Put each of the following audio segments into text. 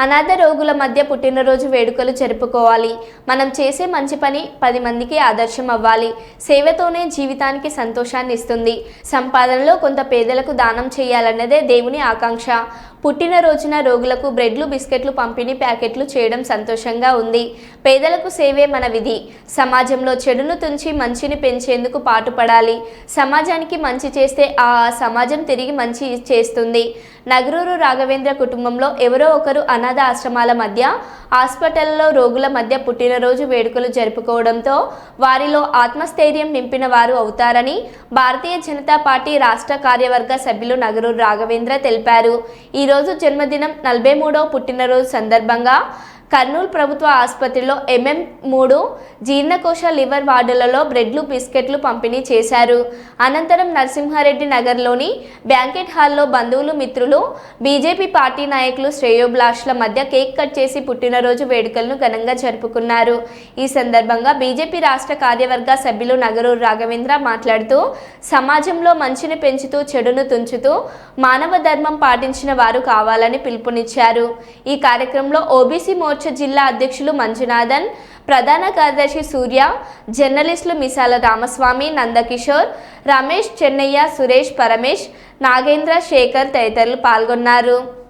అనాథ రోగుల మధ్య పుట్టినరోజు వేడుకలు జరుపుకోవాలి. మనం చేసే మంచి పని పది మందికి ఆదర్శం అవ్వాలి. సేవతోనే జీవితానికి సంతోషాన్ని ఇస్తుంది. సంపాదనలో కొంత పేదలకు దానం చేయాలన్నదే దేవుని ఆకాంక్ష. పుట్టినరోజున రోగులకు బ్రెడ్లు బిస్కెట్లు పంపిణీ ప్యాకెట్లు చేయడం సంతోషంగా ఉంది. పేదలకు సేవే మన విధి. సమాజంలో చెడును తుంచి మంచిని పెంచేందుకు పాటుపడాలి. సమాజానికి మంచి చేస్తే ఆ సమాజం తిరిగి మంచి చేస్తుంది. నగరూరు రాఘవేంద్ర కుటుంబంలో ఎవరో ఒకరు అనాథ ఆశ్రమాల మధ్య హాస్పిటల్లో రోగుల మధ్య పుట్టినరోజు వేడుకలు జరుపుకోవడంతో వారిలో ఆత్మస్థైర్యం నింపిన వారు అవుతారని భారతీయ జనతా పార్టీ రాష్ట్ర కార్యవర్గ సభ్యులు నగరూరు రాఘవేంద్ర తెలిపారు. ఈరోజు జన్మదినం నలభై మూడవ పుట్టినరోజు సందర్భంగా కర్నూలు ప్రభుత్వ ఆసుపత్రిలో ఎంఎం మూడు జీర్ణకోశ లివర్ వార్డులలో బ్రెడ్లు బిస్కెట్లు పంపిణీ చేశారు. అనంతరం నరసింహారెడ్డి నగర్లోని బ్యాంకెట్ హాల్లో బంధువులు మిత్రులు బీజేపీ పార్టీ నాయకులు శ్రేయోభిలాష్ల మధ్య కేక్ కట్ చేసి పుట్టినరోజు వేడుకలను ఘనంగా జరుపుకున్నారు. ఈ సందర్భంగా బీజేపీ రాష్ట్ర కార్యవర్గ సభ్యులు నగరూరు రాఘవేంద్ర మాట్లాడుతూ సమాజంలో మంచిని పెంచుతూ చెడును తుంచుతూ మానవ ధర్మం పాటించిన వారు కావాలని పిలుపునిచ్చారు. ఈ కార్యక్రమంలో ఓబీసీ మోర్చా జిల్లా అధ్యక్షులు మంజునాథన్ ప్రధాన కార్యదర్శి సూర్య జర్నలిస్టులు మిసాల రామస్వామి నందకిషోర్ రమేష్ చెన్నయ్య సురేష్ పరమేష్ నాగేంద్ర శేఖర్ తదితరులు పాల్గొన్నారు.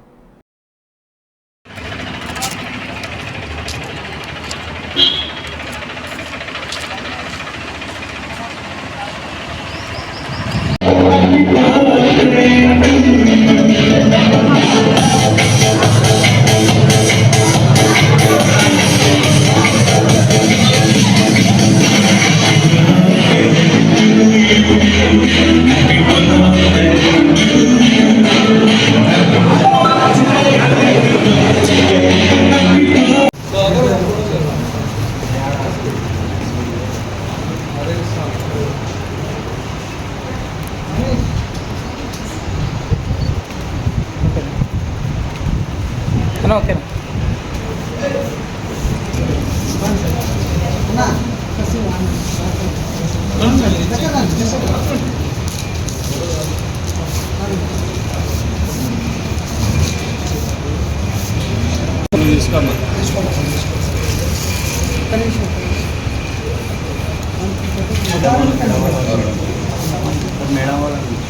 అన్న ఓకే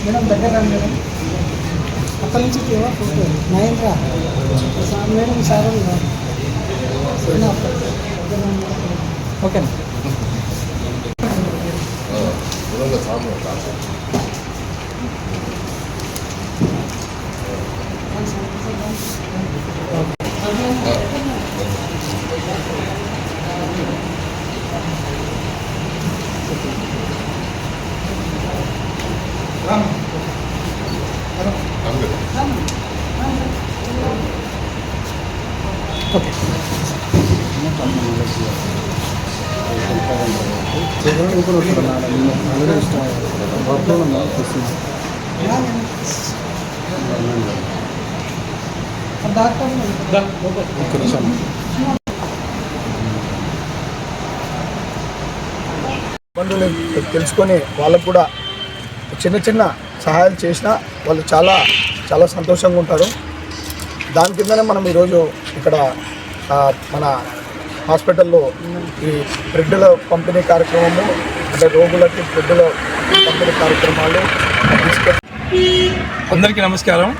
మేడం దగ్గర రండి మేడం. అక్కడి నుంచి తీవా ఫోటో నైన్ రా సార్ మేడం సార్ ఉన్నా. సరేనా? ఒక్క నిమిషం ఇబ్బందులు తెలుసుకొని వాళ్ళకు కూడా చిన్న చిన్న సహాయాలు చేసినా వాళ్ళు చాలా చాలా సంతోషంగా ఉంటారు. దాని కిందనే మనం ఈరోజు ఇక్కడ మన హాస్పిటల్లో ఈ బ్రెడ్ల పంపిణీ కార్యక్రమము అంటే రోగులకి బ్రెడ్ల పంపిణీ కార్యక్రమాలు అందరికీ నమస్కారం.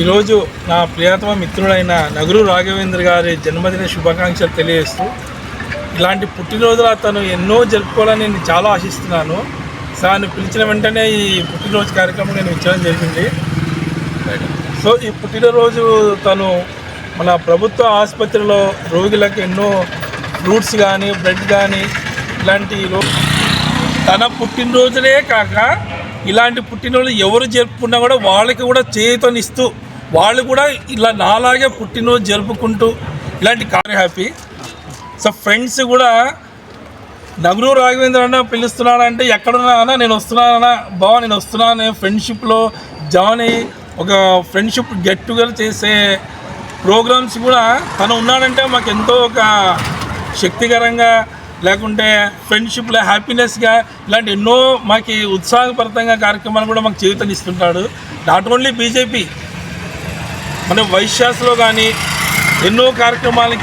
ఈరోజు నా ప్రియతమ మిత్రుడైన నగరు రాఘవేంద్ర గారి జన్మదిన శుభాకాంక్షలు తెలియజేస్తూ ఇలాంటి పుట్టినరోజులు అతను ఎన్నో జరుపుకోవాలని నేను చాలా ఆశిస్తున్నాను. సార్ని పిలిచిన వెంటనే ఈ పుట్టినరోజు కార్యక్రమం నేను ఇచ్చడం జరిగింది. సో ఈ పుట్టినరోజు తను మన ప్రభుత్వ ఆసుపత్రిలో రోగులకు ఎన్నో ఫ్రూట్స్ కానీ బ్రెడ్ కానీ ఇలాంటి తన పుట్టినరోజునే కాక ఇలాంటి పుట్టినరోజు ఎవరు జరుపుకున్నా కూడా వాళ్ళకి కూడా చేతనిస్తూ వాళ్ళు కూడా ఇలా నాలాగే పుట్టినరోజు జరుపుకుంటూ ఇలాంటి కార్య హ్యాపీ. సో ఫ్రెండ్స్ కూడా నగరు రాఘవేంద్ర అన్న పిలుస్తున్నానంటే ఎక్కడున్నా నేను వస్తున్నానా బావ నేను వస్తున్నాను ఫ్రెండ్షిప్లో జాయిన్ అయ్యి ఒక ఫ్రెండ్షిప్ గెట్ టుగెదర్ చేసే ప్రోగ్రామ్స్ కూడా తను ఉన్నాడంటే మాకు ఎంతో ఒక శక్తికరంగా లేకుంటే ఫ్రెండ్షిప్లో హ్యాపీనెస్గా ఇలాంటి ఎన్నో మాకు ఉత్సాహపరితంగా కార్యక్రమాలు కూడా మాకు చేతనిస్తుంటాడు నాట్ ఓన్లీ బీజేపీ మన వైశ్యాస్లో కానీ ఎన్నో కార్యక్రమాలకి